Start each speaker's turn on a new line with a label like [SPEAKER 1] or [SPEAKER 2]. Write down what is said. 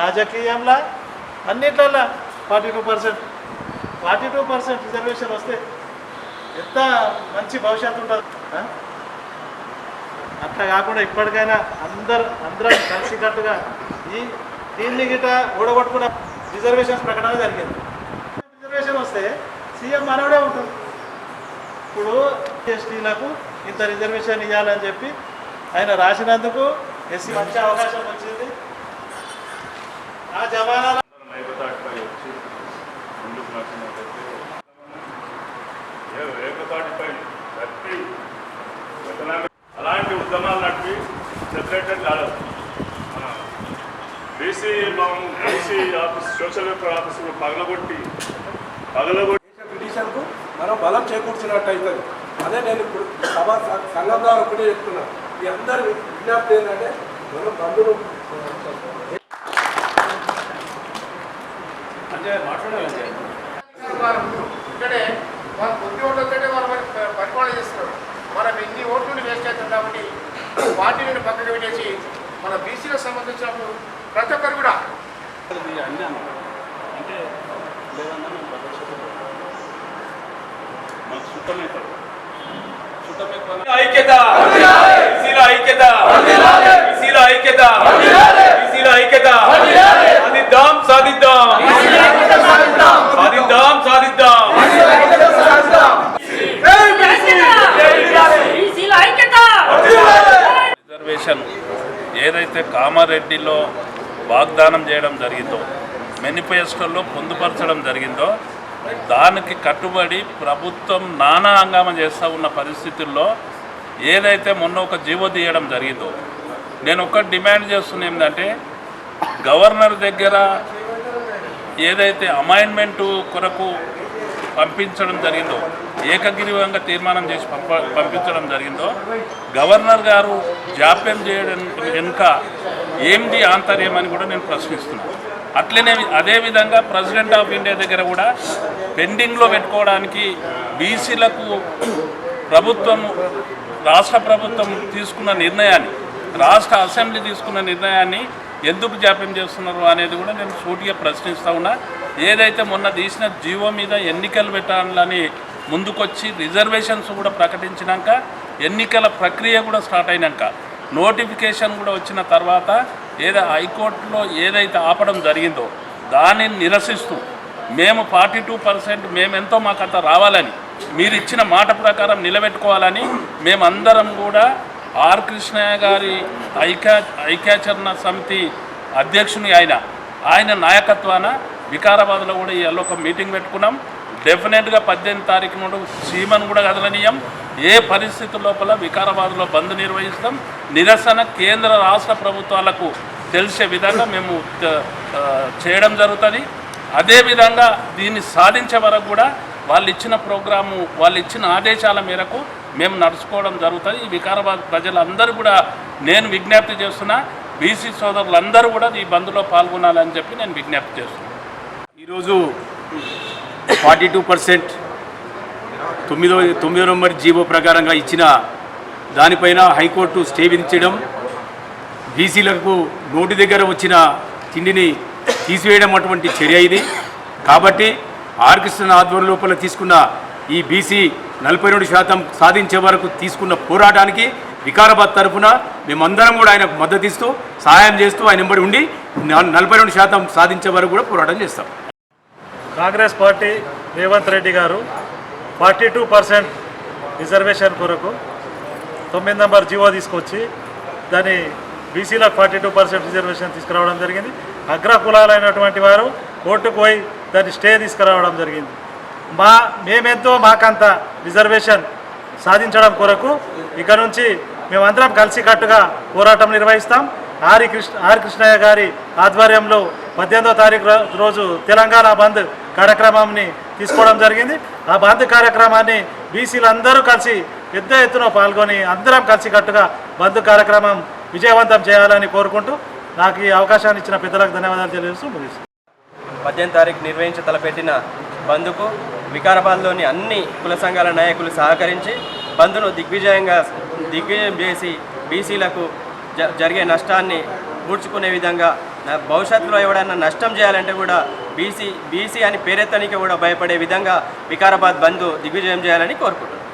[SPEAKER 1] రాజకీయంలో అన్నిట్లలో forty two percent forty two percent reservation వస్తే ఎంత మంచి భవిష్యత్తు ఉంటుంది అట్లా కాకుండా ఇప్పటికైనా అందరు అందరం కలిసికట్టుగా ఈ దీన్ని గిట ఓడగొట్టుకున్న రిజర్వేషన్స్ ప్రకటన జరిగింది రిజర్వేషన్ వస్తే సీఎం మనవడే ఉంటుంది. ఇప్పుడు ఎస్టీలకు ఇంత రిజర్వేషన్ ఇవ్వాలని చెప్పి ఆయన రాసినందుకు ఎస్సీ మంచి అవకాశం వచ్చింది.
[SPEAKER 2] అలాంటి ఉద్యమాలు నడిపి సెపరేటెడ్ కాదు BC BC office social welfare ఆఫీసులు పగలగొట్టి పగలగొట్టి
[SPEAKER 3] పిటిషన్కు మనం బలం చేకూర్చినట్టు అవుతుంది అదే నేను ఇప్పుడు సభ సంఘం ద్వారా ఒకటే చెప్తున్నా. ఈ అందరి విజ్ఞప్తి ఏంటంటే మనం బంధువులు
[SPEAKER 4] వారు ఇక్కడే వారు కొద్ది ఓట్లతోనే వారు మరి ప- పరిపాలన చేస్తున్నారు. మనం ఎన్ని ఓట్లు వేస్ట్ అవుతాం కాబట్టి పార్టీలను పక్కన పెట్టేసి మన బీసీలకు సంబంధించినప్పుడు ప్రతి ఒక్కరు కూడా
[SPEAKER 5] ఐక్యత. బీసీల ఐక్యత. బీసీల ఐక్యత. బీసీల ఐక్యత.
[SPEAKER 2] ఏదైతే కామారెడ్డిలో వాగ్దానం చేయడం జరిగిందో మేనిఫెస్టోలో పొందుపరచడం జరిగిందో దానికి కట్టుబడి ప్రభుత్వం నానా హంగామా చేస్తూ ఉన్న పరిస్థితుల్లో ఏదైతే మొన్న ఒక జీవో తీయడం జరిగిందో నేను ఒకటి డిమాండ్ చేస్తున్నా ఏంటంటే గవర్నర్ దగ్గర ఏదైతే అమైన్మెంటు కొరకు పంపించడం జరిగిందో ఏకగ్రీవంగా తీర్మానం చేసి పంప పంపించడం జరిగిందో గవర్నర్ గారు జాప్యం చేయడం వెనుక ఏంటి ఆంతర్యం అని కూడా నేను ప్రశ్నిస్తున్నాను. అట్లనే అదేవిధంగా ప్రెసిడెంట్ ఆఫ్ ఇండియా దగ్గర కూడా పెండింగ్లో పెట్టుకోవడానికి బీసీలకు ప్రభుత్వం రాష్ట్ర ప్రభుత్వం తీసుకున్న నిర్ణయాన్ని రాష్ట్ర అసెంబ్లీ తీసుకున్న నిర్ణయాన్ని ఎందుకు జాప్యం చేస్తున్నారు అనేది కూడా నేను సూటిగా ప్రశ్నిస్తూ ఉన్నా. ఏదైతే మొన్న తీసిన జీవో మీద ఎన్నికలు పెట్టాలని ముందుకొచ్చి రిజర్వేషన్స్ కూడా ప్రకటించినాక ఎన్నికల ప్రక్రియ కూడా స్టార్ట్ అయినాక నోటిఫికేషన్ కూడా వచ్చిన తర్వాత ఏదో హైకోర్టులో ఏదైతే ఆపడం జరిగిందో దానిని నిరసిస్తూ మేము ఫార్టీ టూ పర్సెంట్ మేమెంతో మాకు అంత రావాలని మీరు ఇచ్చిన మాట ప్రకారం నిలబెట్టుకోవాలని మేమందరం కూడా ఆర్ కృష్ణయ్య గారి ఐక్య ఐక్యాచరణ సమితి అధ్యక్షుని ఆయన. ఆయన నాయకత్వాన వికారాబాద్లో కూడా ఇవాళ ఒక మీటింగ్ పెట్టుకున్నాం. డెఫినెట్గా పద్దెనిమిది తారీఖు నుండి సీమను కూడా కదలనీయం. ఏ పరిస్థితి లోపల వికారాబాద్లో బంద్ నిర్వహిస్తాం. నిరసన కేంద్ర రాష్ట్ర ప్రభుత్వాలకు తెలిసే విధంగా మేము చేయడం జరుగుతుంది. అదేవిధంగా దీన్ని సాధించే వరకు కూడా వాళ్ళు ఇచ్చిన ప్రోగ్రాము వాళ్ళు ఇచ్చిన ఆదేశాల మేరకు మేము నడుచుకోవడం జరుగుతుంది. ఈ వికారాబాద్ ప్రజలందరూ కూడా నేను విజ్ఞప్తి చేస్తున్నా బీసీ సోదరులందరూ కూడా ఈ బంద్లో పాల్గొనాలని చెప్పి నేను విజ్ఞప్తి చేస్తున్నాను
[SPEAKER 6] ఈరోజు ఫార్టీ టూ పర్సెంట్ తొమ్మిదో తొమ్మిదో నెంబర్ జీవో ప్రకారంగా ఇచ్చిన దానిపైన హైకోర్టు స్టే విధించడం బీసీలకు నోటి దగ్గర వచ్చిన తిండిని తీసివేయడం అటువంటి చర్య ఇది. కాబట్టి ఆర్ ఆధ్వర్యం లోపల తీసుకున్న ఈ బీసీ నలభై రెండు శాతం సాధించే వరకు తీసుకున్న పోరాటానికి వికారాబాద్ తరఫున మేమందరం కూడా ఆయనకు మద్దతు ఇస్తూ సహాయం చేస్తూ ఆయన వెంబడి ఉండి నలభై రెండు శాతం సాధించే వరకు కూడా పోరాటం చేస్తాం.
[SPEAKER 1] కాంగ్రెస్ పార్టీ రేవంత్ రెడ్డి గారు ఫార్టీ టూ పర్సెంట్ రిజర్వేషన్ కొరకు తొమ్మిది నెంబర్ జీవో తీసుకొచ్చి దాని బీసీలకు ఫార్టీ టూ పర్సెంట్ రిజర్వేషన్ తీసుకురావడం జరిగింది. అగ్ర కులాలైనటువంటి వారు కోర్టుకు పోయి దాన్ని స్టే తీసుకురావడం జరిగింది. మా మేమెంతో మాకంత రిజర్వేషన్ సాధించడం కొరకు ఇక నుంచి మేమందరం కలిసికట్టుగా పోరాటం నిర్వహిస్తాం. ఆరి కృష్ణ ఆర్ కృష్ణయ్య గారి ఆధ్వర్యంలో పద్దెనిమిదో తారీఖు రోజు తెలంగాణ బంద్ కార్యక్రమాన్ని తీసుకోవడం జరిగింది. ఆ బంద్ కార్యక్రమాన్ని బీసీలు అందరూ కలిసి పెద్ద ఎత్తున పాల్గొని అందరం కలిసికట్టుగా బంద్ కార్యక్రమం విజయవంతం చేయాలని కోరుకుంటూ నాకు ఈ అవకాశాన్ని ఇచ్చిన పెద్దలకు ధన్యవాదాలు తెలియజేస్తూ ముగిస్తాను
[SPEAKER 7] పద్దెనిమిది తారీఖు నిర్వహించి తలపెట్టిన బంద్కు వికారాబాద్లోని అన్ని కుల సంఘాల నాయకులు సహకరించి బంద్ను దిగ్విజయంగా దిగ్విజయం చేసి బీసీలకు జ జరిగే నష్టాన్ని పూడ్చుకునే విధంగా భవిష్యత్తులో ఎవడన్నా నష్టం చేయాలంటే కూడా బీసీ బీసీ అని పేరెత్తనికి కూడా భయపడే విధంగా వికారాబాద్ బంద్ దిగ్విజయం చేయాలని కోరుకుంటున్నాను